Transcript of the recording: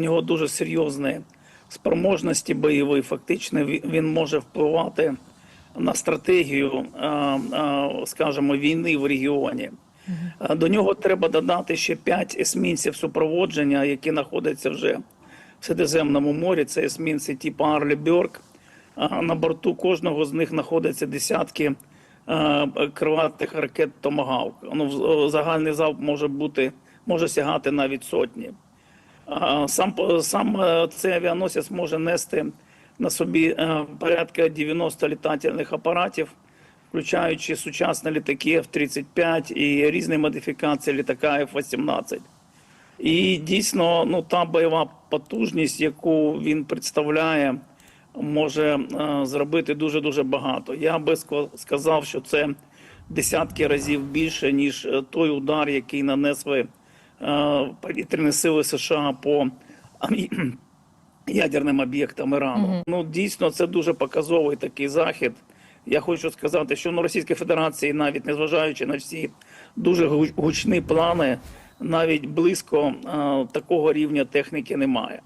нього дуже серйозні спроможності бойові. Фактично він може впливати на стратегію, е, е, скажімо, війни в регіоні. Е, До нього треба додати ще п'ять есмінців супроводження, які знаходяться вже в Середземному морі. Це есмінці типу Арлі Бьорк. На борту кожного з них знаходяться десятки крилатих ракет Томагавк. Ну, загальний залп може бути може сягати навіть сотні. Сам сам е, цей авіаносець може нести на собі е, порядка 90 літательних апаратів, включаючи сучасні літаки F-35 і різні модифікації літака F-18. І дійсно, ну та бойова потужність, яку він представляє, може е, зробити дуже дуже багато. Я би сказав, що це десятки разів більше, ніж той удар, який нанесли повітряні сили США по ядерним об'єктам Ірану. Ну дійсно це дуже показовий такий захід. Я хочу сказати, що ну, Російській Федерації, навіть незважаючи на всі дуже гу- гучні плани, навіть близько а, такого рівня техніки немає.